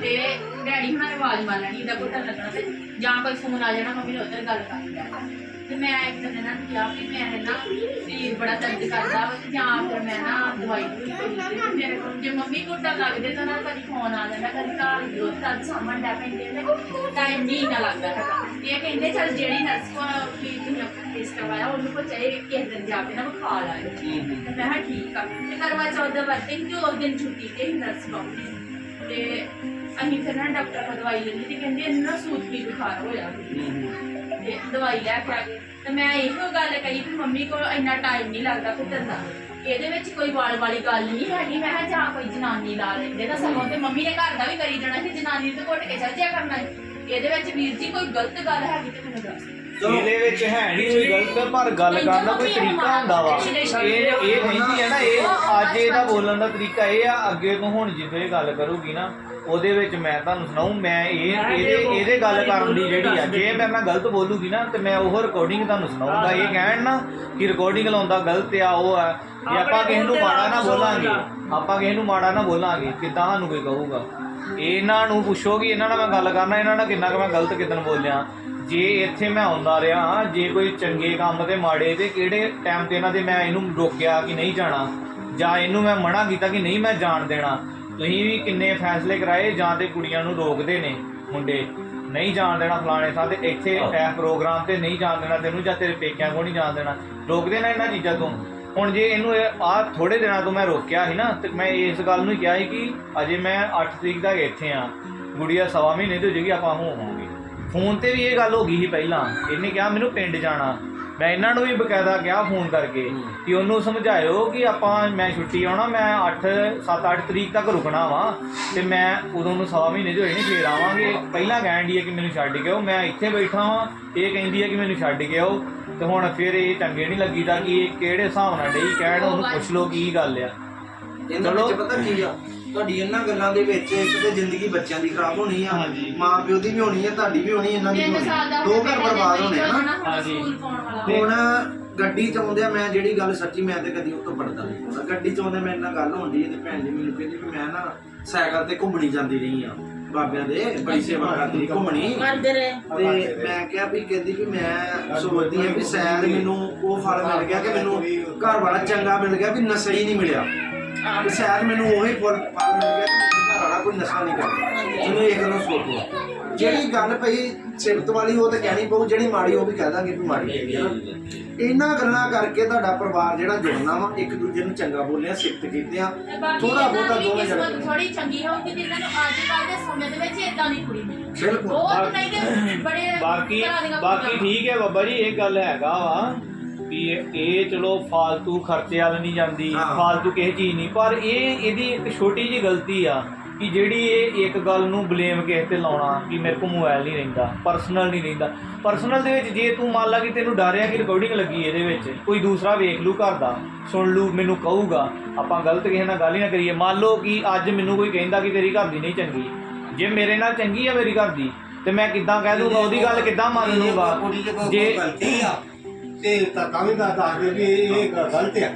ਤੇ ਡੈਡੀ ਹੁਣਾਂ ਨੇ ਆਵਾਜ਼ ਮਾਰ ਲੈਣੀ ਦਾ ਘੁੱਟਣ ਲੱਗਣਾ ਤੇ ਜਾਂ ਕੋਈ ਫੋਨ ਆ ਜਾਣਾ ਮੰਮੀ ਨੇ ਉੱਧਰ ਗੱਲ ਕਰ ਲੈਣਾ ਤੇ ਮੈਂ ਇੱਕ ਦਿਨ ਇਹਨਾਂ ਨੂੰ ਕਿਹਾ ਵੀ ਮੈਂ ਨਾ ਸਰੀਰ ਬੜਾ ਦਰਦ ਕਰਦਾ ਵਾ ਤੇ ਜਾਂ ਫਿਰ ਮੈਂ ਨਾ ਦਵਾਈ ਤੇ ਮੇਰੇ ਕੋਲ ਜੇ ਮੰਮੀ ਘੁੱਟਣ ਲੱਗਦੇ ਤਾਂ ਨਾ ਕਦੀ ਫੋਨ ਆ ਜਾਂਦਾ ਕਦੀ ਘਰ ਉਹ ਤਦ ਸਾਹਮਣ ਡੈ ਪੈਂਦੇ ਨੇ ਟਾਈਮ ਨਹੀਂ ਨਾ ਲੱਗਦਾ ਹੈਗਾ। ਇਹ ਕਹਿੰਦੇ ਚਲ ਜਿਹੜੀ ਨਰਸ ਕੋਲ ਵੀ ਤੁਸੀਂ ਆਪਣਾ ਟੈਸਟ ਕਰਵਾਇਆ ਉਹਨੂੰ ਕੋ ਚਾਹੇ ਕਿਸੇ ਦਿਨ ਜਾ ਕੇ ਨਾ ਵਿਖਾ ਲਾਇਓ ਤੇ ਮੈਂ ਕਿਹਾ ਠੀਕ ਆ। ਤੇ ਕਰਵਾ ਚੌਥ ਦਾ ਵਰਤੇ ਕਿ ਉਸ ਦਿਨ ਛੁੱਟੀ ਤੇ ਹੀ ਨਰਸ ਡਾਕਟਰ ਤੇ ਅਸੀਂ ਫਿਰ ਨਾ ਡਾਕਟਰ ਕੋਲ ਦਵਾਈ ਲੈਂਦੀ ਤੇ ਕਹਿੰਦੇ ਇਹਨੂੰ ਸੂਤ ਪੀ ਬੁਖਾਰ ਹੋਇਆ। ਤੇ ਦਵਾਈ ਲੈ ਕੇ ਆ ਗਏ। ਤੇ ਮੈਂ ਇਹੋ ਗੱਲ ਕਹੀ ਕਿ ਮੰਮੀ ਕੋਲ ਇੰਨਾ ਟਾਈਮ ਨਹੀਂ ਲੱਗਦਾ ਘੁੱਟਣ ਦਾ। ਇਹਦੇ ਵਿੱਚ ਕੋਈ ਵਾਲ ਵਾਲੀ ਗੱਲ ਨਹੀਂ ਹੈਗੀ। ਮੈਂ ਕਿਹਾ, ਜਾਂ ਕੋਈ ਜਨਾਨੀ ਲਾ ਲੈਂਦੇ ਤਾਂ ਸਗੋਂ ਤੇ ਮੰਮੀ ਨੇ ਘਰ ਦਾ ਵੀ ਕਰੀ ਜਾਣਾ ਕਿ ਜਨਾਨੀ ਨੂੰ ਤਾਂ ਘੁੱਟ ਕੇ ਚੱਲ ਜਿਆ ਕਰਨਾ ਇਹਦੇ ਵਿੱਚ ਵੀਰ ਜੀ ਕੋਈ ਗਲਤ ਗੱਲ ਹੈਗੀ ਤੇ ਮੈਨੂੰ ਦੱਸ ਇਹਦੇ ਵਿੱਚ ਹੈ ਨਹੀਂ ਕੋਈ ਗਲਤ ਪਰ ਗੱਲ ਕਰਨ ਦਾ ਕੋਈ ਤਰੀਕਾ ਹੁੰਦਾ ਵਾ। ਇਹ ਇਹ ਕਹਿੰਦੀ ਹੈ ਨਾ, ਇਹ ਅੱਜ ਇਹਦਾ ਬੋਲਣ ਦਾ ਤਰੀਕਾ ਇਹ ਆ, ਅੱਗੇ ਤੋਂ ਹੁਣ ਜਦੋਂ ਇਹ ਗੱਲ ਕਰੂਗੀ ਨਾ, ਉਹਦੇ ਵਿੱਚ ਮੈਂ ਤੁਹਾਨੂੰ ਸੁਣਾਉ ਮੈਂ ਇਹ, ਇਹਦੇ ਇਹਦੇ ਗੱਲ ਕਰਨ ਦੀ ਜਿਹੜੀ ਆ, ਜੇ ਮੇਰੇ ਨਾਲ ਗਲਤ ਬੋਲੂਗੀ ਨਾ, ਤੇ ਮੈਂ ਉਹ ਰਿਕਾਰਡਿੰਗ ਤੁਹਾਨੂੰ ਸੁਣਾਉਂਗਾ ਇਹ ਕਹਿਣ ਨਾ ਕਿ ਰਿਕਾਰਡਿੰਗ ਲਾਉਂਦਾ ਗਲਤ ਆ, ਉਹ ਆ, ਜੇ ਆਪਾਂ ਕਿਸੇ ਨੂੰ ਮਾੜਾ ਨਾ ਬੋਲਾਂਗੇ, ਆਪਾਂ ਕਿਸੇ ਨੂੰ ਮਾੜਾ ਨਾ ਬੋਲਾਂਗੇ, ਕਿੱਦਾਂ ਸਾਨੂੰ ਕੋਈ ਕਹੂਗਾ? ਇਹਨਾਂ ਨੂੰ ਪੁੱਛੋ ਕਿ ਇਹਨਾਂ ਨਾਲ ਮੈਂ ਗੱਲ ਕਰਨਾ, ਇਹਨਾਂ ਨਾਲ ਕਿੰਨਾ ਕੁ ਮੈਂ ਗਲਤ ਕਿਦਨ ਬੋਲਿਆ। ਜੇ ਇੱਥੇ ਮੈਂ ਆਉਂਦਾ ਰਿਹਾ ਜੇ ਕੋਈ ਚੰਗੇ ਕੰਮ ਤੇ ਮਾੜੇ ਤੇ ਕਿਹੜੇ ਟਾਈਮ ਤੇ ਇਹਨਾਂ ਦੇ ਮੈਂ ਇਹਨੂੰ ਰੋਕਿਆ ਕਿ ਨਹੀਂ ਜਾਣਾ? ਜਾਂ ਇਹਨੂੰ ਮੈਂ ਮਨਾ ਕੀਤਾ ਕਿ ਨਹੀਂ ਮੈਂ ਜਾਣ ਦੇਣਾ? ਤੁਸੀਂ ਵੀ ਕਿੰਨੇ ਫੈਸਲੇ ਕਰਾਏ ਜਾਂ ਤੇ ਕੁੜੀਆਂ ਨੂੰ ਰੋਕਦੇ ਨੇ ਮੁੰਡੇ? ਨਹੀਂ ਜਾਣ ਦੇਣਾ ਫਲਾਣੇ ਥਾਂ ਤੇ ਇੱਥੇ ਇਹ ਪ੍ਰੋਗਰਾਮ ਤੇ ਨਹੀਂ ਜਾਣ ਦੇਣਾ ਤੈਨੂੰ ਜਾਂ ਤੇਰੇ ਪੇਕਿਆਂ ਕੋਲ ਨਹੀਂ ਜਾਣ ਦੇਣਾ। ਰੋਕਦੇ ਨਾ ਇਹਨਾਂ ਚੀਜ਼ਾਂ ਤੋਂ। ਹੁਣ ਜੇ ਇਹਨੂੰ ਆ ਥੋੜੇ ਦਿਨਾਂ ਤੋਂ ਮੈਂ ਰੋਕਿਆ ਸੀ ਨਾ ਤੇ ਮੈਂ ਇਸ ਗੱਲ ਨੂੰ ਕਿਹਾ ਸੀ ਕਿ ਅਜੇ ਮੈਂ 8 ਤਰੀਕ ਤੱਕ ਇੱਥੇ ਆ। ਗੁੜੀਆ ਸਵਾ ਮਹੀਨੇ ਹੋ ਜਾਏਗੀ ਆਪਾਂ ਹੋਵਾਂਗੇ। ਫੋਨ ਤੇ ਵੀ ਇਹ ਗੱਲ ਹੋ ਗਈ ਸੀ ਪਹਿਲਾਂ। ਇਹਨੇ ਕਿਹਾ ਮੈਨੂੰ ਪਿੰਡ ਜਾਣਾ। ਮੈਂ ਇਹਨਾਂ ਨੂੰ ਵੀ ਬਕਾਇਦਾ ਕਿਹਾ ਫੋਨ ਕਰਕੇ ਕਿ ਉਹਨੂੰ ਸਮਝਾਇਓ ਕਿ ਆਪਾਂ ਮੈਂ ਛੁੱਟੀ ਆਉਣਾ ਮੈਂ 8 7-8 ਤਰੀਕ ਤੱਕ ਰੁਕਣਾ ਵਾ ਤੇ ਮੈਂ ਉਦੋਂ ਨੂੰ ਸਵਾ ਮਹੀਨੇ ਹੋਈ ਨਹੀਂ ਫੇਰ ਆਵਾਂਗੇ। ਪਹਿਲਾਂ ਕਹਿਣ ਦੀ ਹੈ ਕਿ ਮੈਨੂੰ ਛੱਡ ਕੇ ਆਓ। ਮੈਂ ਇੱਥੇ ਬੈਠਾ ਵਾਂ ਇਹ ਕਹਿੰਦੀ ਹੈ ਕਿ ਮੈਨੂੰ ਛੱਡ ਕੇ ਆਓ ਤੇ ਹੁਣ ਫਿਰ ਇਹ ਚੰਗੇ ਨਹੀਂ ਲੱਗੀਦਾ ਕਿ ਇਹ ਕਿਹੜੇ ਹਿਸਾਬ ਨਾਲ ਡਈ ਕਹਿਣ ਉਹਨੂੰ ਪੁੱਛ ਲਓ ਕੀ ਗੱਲ ਆ। ਇਹਨਾਂ। ਵਿੱਚ ਪਤਾ ਕੀ ਆ? ਤੁਹਾਡੀ ਇਹਨਾਂ ਗੱਲਾਂ ਦੇ ਵਿੱਚ ਇੱਕ ਤੇ ਜ਼ਿੰਦਗੀ ਬੱਚਿਆਂ ਦੀ ਖਰਾਬ ਹੋਣੀ ਆ ਹਾਂਜੀ। ਮਾਂ ਪਿਓ ਦੀ ਵੀ ਹੋਣੀ ਆ ਤੁਹਾਡੀ ਵੀ ਹੋਣੀ ਇਹਨਾਂ ਦੀ ਵੀ ਤਿੰਨ ਸਾਲ ਦਾ ਹੋਣੀ ਦੋ ਘਰ ਬਰਬਾਦ ਹੋਣੇ ਆ ਨਾ। ਹਾਂਜੀ। ਸਕੂਲ ਪਾਉਣ ਵਾਲਾ। ਤੇ- ਹੁਣ ਗੱਡੀ ਚ ਮੈਂ ਜਿਹੜੀ ਗੱਲ ਸੱਚੀ ਮੈਂ ਤੇ ਕਦੀ ਉਹ ਤੋਂ ਪੜਦਾ ਨਹੀਂ। ਹੁੰਦਾ ਗੱਡੀ ਚ ਆਉਂਦੇ ਮੇਰੇ ਨਾਲ ਗੱਲ ਹੁੰਦੀ ਹੈ ਤੇ ਭੈਣ ਜੀ ਮੈਨੂੰ ਕਹਿੰਦੀ ਵੀ ਮੈਂ ਨਾ ਸਾਈਕਲ ਤੇ ਘੁੰਮਣੀ ਜਾਂਦੀ ਰਹੀ ਆ। ਬਾਬਿਆਂ ਦੇ ਬੜੀ ਸੇਵਾ ਕਰਦੀ ਘੁੰਮਣੀ। ਕਰਦੇ ਰਹੇ। ਤੇ ਮੈਂ ਕਿਹਾ ਵੀ ਕਹਿੰਦੀ ਵੀ ਮੈਂ ਸੋਚਦੀ ਆ ਵੀ ਸ਼ਾਇਦ ਮੈਨੂੰ ਉਹ ਫਲ ਮਿਲ ਗਿਆ ਕਿ ਮੈਨੂੰ ਘਰ ਵਾਲਾ ਚੰਗਾ ਮਿਲ ਗਿਆ ਵੀ ਨਸ਼ਾ ਹੀ ਨਹੀਂ ਮਿਲਿਆ। ਤੇ ਸ਼ਾਇਦ ਮੈਨੂੰ ਉਹੀ ਫਲ ਫਲ ਮਿਲ ਗਿਆ ਕਿ ਮੇਰਾ ਘਰ ਵਾਲਾ ਕੋਈ ਨਸ਼ਾ ਨਹੀਂ ਕਰਦਾ। ਮੈਨੂੰ ਇਹ ਗੱਲੋਂ ਸੋਚੋ। ਜਿਹੜੀ ਗੱਲ ਪਈ ਸਿਫਤ ਵਾਲੀ ਉਹ ਤਾਂ ਕਹਿਣੀ ਪਊ ਜਿਹੜੀ ਮਾੜੀ ਉਹ ਵੀ ਕਹਿ ਦਾਂਗੇ ਵੀ ਮਾੜੀ ਹੈਗੀ ਆ ਨਾ। ਇਹਨਾਂ ਗੱਲਾਂ ਕਰਕੇ ਤੁਹਾਡਾ ਪਰਿਵਾਰ ਜਿਹੜਾ ਜੁੜਨਾ ਵਾ ਇੱਕ ਦੂਜੇ ਨੂੰ ਚੰਗਾ ਬੋਲਿਆ ਸਿਫਤ ਕੀਤੇ ਆ। ਤੇ ਥੋੜਾ ਇਹਨਾਂ ਬਹੁਤਾ ਦੋਵੇਂ ਜਣੇ। ਥੋੜੀ ਚੰਗੀ ਹੋਊਗੀ ਜਿਨ੍ਹਾਂ ਨੂੰ ਅੱਜ ਕੱਲ੍ਹ ਦੇ ਸਮੇਂ ਦੇ ਵਿੱਚ ਇਦਾਂ ਦੀ ਕੁੜੀ ਮਿਲੀ। ਬਿਲਕੁਲ। ਬਹੁਤ ਨਹੀਂ ਤੇ ਬੜੇ ਬਾਕੀ ਬਾਕੀ। ਠੀਕ ਹੈ ਬਾਬਾ ਜੀ ਇਹ ਗੱਲ ਹੈਗਾ ਵਾ। ਵੀ ਇਹ ਇਹ ਚਲੋ ਫਾਲਤੂ ਖਰਚੇ ਵਾਲ ਨਹੀਂ ਜਾਂਦੀ ਹਾਂ। ਫਾਲਤੂ ਕਿਸੇ ਚੀਜ਼ ਨਹੀਂ। ਪਰ ਇਹ ਇਹਦੀ ਇੱਕ ਛੋਟੀ ਜੀ ਗਲਤੀ ਆ ਕਿ ਜਿਹੜੀ ਇਹ ਇੱਕ ਗੱਲ ਨੂੰ ਬਲੇਮ ਕਿਸੇ ਤੇ ਲਾਉਣਾ ਕਿ ਮੇਰੇ ਕੋਲ ਮੋਬਾਈਲ ਨਹੀਂ ਰਹਿੰਦਾ ਪਰਸਨਲ ਨਹੀਂ ਰਹਿੰਦਾ। ਪਰਸਨਲ ਦੇ ਵਿੱਚ ਜੇ ਤੂੰ ਮੰਨ ਲਾ ਕਿ ਤੈਨੂੰ ਡਰ ਆ ਕਿ ਰਿਕਾਰਡਿੰਗ ਲੱਗੀ ਇਹਦੇ ਵਿੱਚ ਕੋਈ ਦੂਸਰਾ ਵੇਖ ਲੂ ਘਰ ਦਾ ਸੁਣ ਲੂ ਮੈਨੂੰ ਕਹੂਗਾ ਆਪਾਂ ਗਲਤ ਕਿਸੇ ਨਾਲ ਗੱਲ ਹੀ ਨਾ ਕਰੀਏ। ਮੰਨ ਲਓ ਕਿ ਅੱਜ ਮੈਨੂੰ ਕੋਈ ਕਹਿੰਦਾ ਕਿ ਤੇਰੀ ਘਰ ਦੀ ਨਹੀਂ ਚੰਗੀ ਜੇ ਮੇਰੇ ਨਾਲ ਚੰਗੀ ਆ ਮੇਰੀ ਘਰ ਦੀ ਤੇ ਮੈਂ ਕਿੱਦਾਂ ਕਹਿ ਦੂੰਗਾ ਉਹਦੀ ਗੱਲ ਕਿੱਦਾਂ ਮੰਨ ਲੂੰਗਾ ਜੇ ਕੋਈ ਜੇ ਗਲਤੀ ਆ। ਤੇ ਤਾਂ ਤਾਂ ਵੀ ਦੱਸ ਦੱਸ ਦੇ ਵੀ ਇਹ ਇਹ ਗਲਤ ਆ।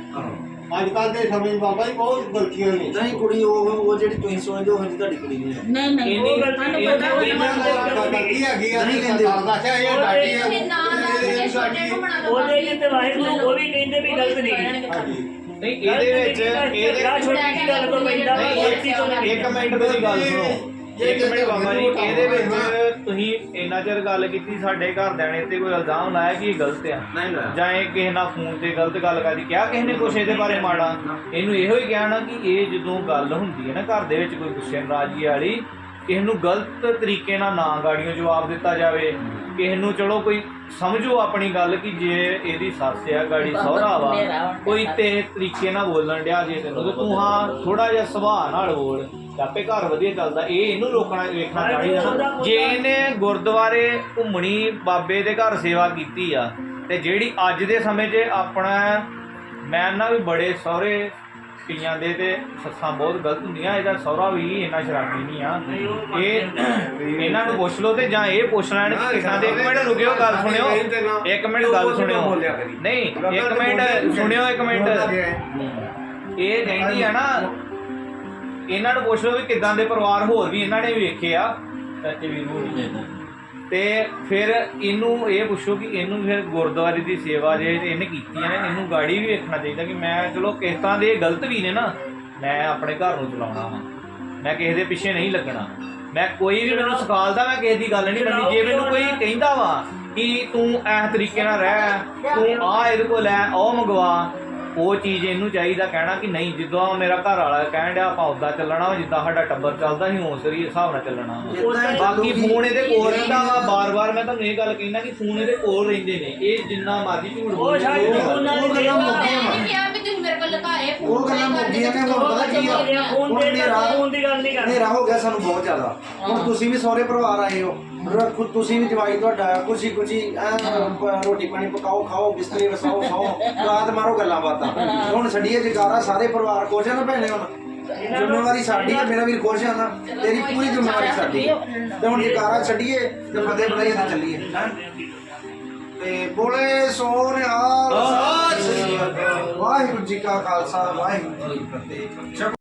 ਅੱਜ ਕੱਲ ਦੇ ਸਮੇਂ 'ਚ ਬਾਬਾ ਜੀ ਬਹੁਤ ਗਲਤੀਆਂ ਨੇ। ਨਹੀਂ ਕੁੜੀ ਉਹ ਉਹ ਜਿਹੜੀ ਤੁਸੀਂ ਸੋਚਦੇ ਹੋ ਤੁਹਾਡੀ ਕੁੜੀ ਨਹੀਂ ਹੈ। ਨਹੀਂ ਨਹੀਂ। ਸਾਨੂੰ ਇਹ- ਪਤਾ ਹੋਣਾ ਗਲਤੀ ਹੈਗੀ ਆ ਨਹੀਂ ਕਹਿੰਦੇ। ਦੱਸ ਇਹ ਡਾਟੀ ਆ। ਕੇ ਉਹਦੇ ਵਿੱਚ ਤੇ ਵਾਹਿਗੁਰੂ ਉਹ ਵੀ ਕਹਿੰਦੇ ਵੀ ਗਲਤ ਨਹੀਂ। ਹਾਂਜੀ। ਨਹੀਂ ਇਹਦੇ ਵਿੱਚ ਇਹਦੇ ਛੋਟੀ ਜਿਹੀ ਗੱਲ ਤੋਂ ਪੈਂਦਾ ਵਾ, ਨਹੀਂ, ਗਲਤੀ ਤੋਂ ਨਹੀਂ। ਇੱਕ ਮਿੰਟ ਮੇਰੀ ਗੱਲ ਸੁਣੋ। ਇੱਕ ਮਿੰਟ ਬਾਬਾ ਜੀ ਇਹਦੇ ਵਿੱਚ ਤੁਸੀਂ ਇੰਨਾ ਚਿਰ ਗੱਲ ਕੀਤੀ ਸਾਡੇ ਘਰਦਿਆਂ ਨੇ ਤੇ ਕੋਈ ਇਲਜ਼ਾਮ ਲਾਇਆ ਕਿ ਇਹ ਗਲਤ ਆ? ਨਹੀਂ ਲਾਇਆ। ਜਾਂ ਇਹ ਕਿਸੇ ਨਾਲ ਫੋਨ ਤੇ ਗਲਤ ਗੱਲ ਕਰਦੀ? ਕਿਹਾ ਕਿਸੇ ਨੇ ਕੁਛ ਇਹਦੇ ਬਾਰੇ ਮਾੜਾ? ਇਹਨੂੰ ਇਹੋ ਹੀ ਕਿਹਾ ਨਾ ਕਿ ਇਹ ਜਦੋਂ ਗੱਲ ਹੁੰਦੀ ਹੈ ਨਾ ਘਰ ਦੇ ਵਿੱਚ ਕੋਈ ਗੁੱਸੇ ਨਾਰਾਜ਼ਗੀ ਵਾਲੀ ਕਿਸੇ ਨੂੰ ਗਲਤ ਤਰੀਕੇ ਨਾਲ ਨਾ ਗਾੜੀਆਂ ਜਵਾਬ ਦਿੱਤਾ ਜਾਵੇ। ਕਿਸੇ ਨੂੰ ਚਲੋ ਕੋਈ ਸਮਝੋ ਆਪਣੀ ਗੱਲ ਕਿ ਜੇ ਇਹਦੀ ਸੱਸ ਆ ਗਾੜੀ ਸਹੁਰਾ ਵਾ ਕੋਈ ਤੇ ਤਰੀਕੇ ਨਾਲ ਬੋਲਣ ਡਿਆ ਜੇ ਤੈਨੂੰ। ਤੇ ਹਾਂ ਥੋੜਾ ਜਿਹਾ ਸੁਭਾਅ ਨਾਲ ਬੋਲ। ਆਪੇ ਘਰ ਵਧੀਆ ਚੱਲਦਾ ਇਹ ਇਹਨੂੰ ਰੋਕਣਾ ਵੇਖਣਾ ਚਾਹੀਦਾ। ਨਾ ਜੇ ਇਹਨੇ ਗੁਰਦੁਆਰੇ ਘੁੰਮਣੀ ਬਾਬੇ ਦੇ ਘਰ ਸੇਵਾ ਕੀਤੀ ਆ ਤੇ ਜਿਹੜੀ ਅੱਜ ਦੇ ਸਮੇਂ 'ਚ ਆਪਣਾ ਮੈਂ ਨਾ ਵੀ ਬੜੇ ਸਹੁਰੇ ਕਈਆਂ ਦੇ ਤੇ ਸੱਸਾਂ ਬਹੁਤ ਗਲਤ ਹੁੰਦੀਆਂ ਇਹਦਾ ਸਹੁਰਾ ਵੀ ਇੰਨਾ ਸ਼ਰਾਬੀ ਨਹੀਂ ਆ। ਇਹ ਇਹਨਾਂ ਨੂੰ ਪੁੱਛ ਲਓ ਤੇ ਜਾਂ ਇਹ ਪੁੱਛ ਲੈਣ ਕਿ ਕਿਸਾਂ ਦੇ? ਇੱਕ ਮਿੰਟ ਰੁਕਿਓ ਗੱਲ ਸੁਣਿਓ। ਇੱਕ ਮਿੰਟ ਗੱਲ ਸੁਣਿਓ। ਨਹੀਂ ਇੱਕ ਮਿੰਟ ਸੁਣਿਓ ਇੱਕ ਮਿੰਟ। ਇਹ ਕਹਿੰਦੀ ਆ ਨਾ ਇਹਨਾਂ ਨੂੰ ਪੁੱਛ ਲਓ ਵੀ ਕਿਦਾਂ ਦੇ ਪਰਿਵਾਰ ਹੋਰ ਵੀ ਇਹਨਾਂ ਨੇ ਵੇਖੇ ਆ। ਚਾਚੇ ਵੀਰ ਹੋਣੀ ਤੇ ਫਿਰ ਇਹਨੂੰ ਇਹ ਪੁੱਛੋ ਕਿ ਇਹਨੂੰ ਫਿਰ ਗੁਰਦੁਆਰੇ ਦੀ ਸੇਵਾ ਜੇ ਇਹਨੇ ਕੀਤੀ ਹੈ ਨਾ ਇਹਨੂੰ ਗਾੜੀ ਵੀ ਵੇਖਣਾ ਚਾਹੀਦਾ ਕਿ ਮੈਂ ਚਲੋ ਕਿਸ ਤਰ੍ਹਾਂ ਦੇ ਗਲਤ ਵੀ ਨੇ ਨਾ ਮੈਂ ਆਪਣੇ ਘਰ ਨੂੰ ਚਲਾਉਣਾ ਵਾ। ਮੈਂ ਕਿਸੇ ਦੇ ਪਿੱਛੇ ਨਹੀਂ ਲੱਗਣਾ। ਮੈਂ ਕੋਈ ਵੀ ਮੈਨੂੰ ਸਿਖਾਲਦਾ ਮੈਂ ਕਿਸੇ ਦੀ ਗੱਲ ਨਹੀਂ ਕਰਨੀ। ਜੇ ਮੈਨੂੰ ਕੋਈ ਕਹਿੰਦਾ ਵਾ ਕਿ ਤੂੰ ਇਸ ਤਰੀਕੇ ਨਾਲ ਰਹਿ ਤੂੰ ਆ ਇਹਦੇ ਕੋਲ ਲੈ ਉਹ ਮੰਗਵਾ ਉਹ ਚੀਜ਼ ਇਹਨੂੰ ਚਾਹੀਦਾ ਕਹਿਣਾ ਕਿ ਨਹੀਂ ਜਿੱਦਾਂ ਮੇਰਾ ਘਰ ਵਾਲਾ ਕਹਿਣ ਡਿਆ ਆਪਾਂ ਉਦਾਂ ਚੱਲਣਾ ਜਿੱਦਾਂ ਸਾਡਾ ਟੱਬਰ ਚੱਲਦਾ ਸੀ ਉਸ ਰੀ ਹਿਸਾਬ ਨਾਲ ਚੱਲਣਾ ਬਾਕੀ ਫੋਨ ਇਹਦੇ ਕੋਲ ਰਹਿੰਦਾ ਵਾ ਬਾਰ-ਬਾਰ ਮੈਂ ਤੁਹਾਨੂੰ ਇਹ ਗੱਲ ਕਹਿਣਾ ਕਿ ਫੋਨ ਇਹਦੇ ਕੋਲ ਰਹਿੰਦੇ ਨੇ ਇਹ ਜਿੰਨਾ ਮਰਜ਼ੀ ਝੂਠ ਉਹ ਬੋਲੇ ਸ਼ਾਇਦ ਉਹ- ਗੱਲਾਂ ਮੈਂ ਮੁੱਕੀਆਂ ਨਹੀਂ ਕਿਹਾ ਵੀ ਤੁਸੀਂ ਮੇਰੇ ਕੋਲ ਲੁਕਾਏ ਫੋਨ ਉਹ ਗੱਲਾਂ ਮੁੱਕੀਆਂ ਨੇ ਹੁਣ ਪਤਾ ਕੀ ਆ? ਫੋਨ ਹੁਣ ਦੇ ਹਨੇਰਾ ਫੋਨ ਦੀ ਗੱਲ ਨਹੀਂ ਕਰਦਾ ਹਨੇਰਾ ਹੋ ਗਿਆ ਸਾਨੂੰ ਬਹੁਤ ਜ਼ਿਆਦਾ। ਹੁਣ ਤੁਸੀਂ ਵੀ ਸਹੁਰੇ ਪਰਿਵਾਰ ਆਏ ਹੋ। ਰੱਖੋ ਤੁਸੀਂ ਵੀ ਜਵਾਈ ਤੁਹਾਡਾ, ਖੁਸ਼ੀ ਖੁਸ਼ੀ ਰੋਟੀ ਪਾਣੀ ਪਕਾਓ, ਖਾਓ, ਬਿਸਤਰੇ ਵਸਾਓ, ਖਾਓ, ਰਾਤ ਮਾਰੋ ਗੱਲਾਂ ਬਾਤਾਂ। ਹੁਣ ਛੱਡੀਏ ਜਗਾਰਾ, ਸਾਰੇ ਪਰਿਵਾਰ ਖੁਸ਼ ਆ ਨਾ ਭੈਣੇ ਹੁਣ? ਜ਼ਿੰਮੇਵਾਰੀ ਸਾਡੀ ਹੈ ਮੇਰਾ ਵੀਰ ਖੁਸ਼ ਆ ਨਾ, ਤੇਰੀ ਪੂਰੀ ਜ਼ਿੰਮੇਵਾਰੀ ਸਾਡੀ ਹੈ ਤੇ ਹੁਣ ਜਗਾਰਾ ਛੱਡੀਏ ਤੇ ਫਤਿਹ ਬੁਲਾਈਏ ਤੇ ਚੱਲੀਏ ਤੇ ਬੋਲੇ ਸੋ ਨਿਹਾਲ ਵਾਹਿਗੁਰੂ ਜੀ ਕਾ ਖਾਲਸਾ, ਵਾਹਿਗੁਰੂ ਜੀ ਕੀ ਫਤਿਹ।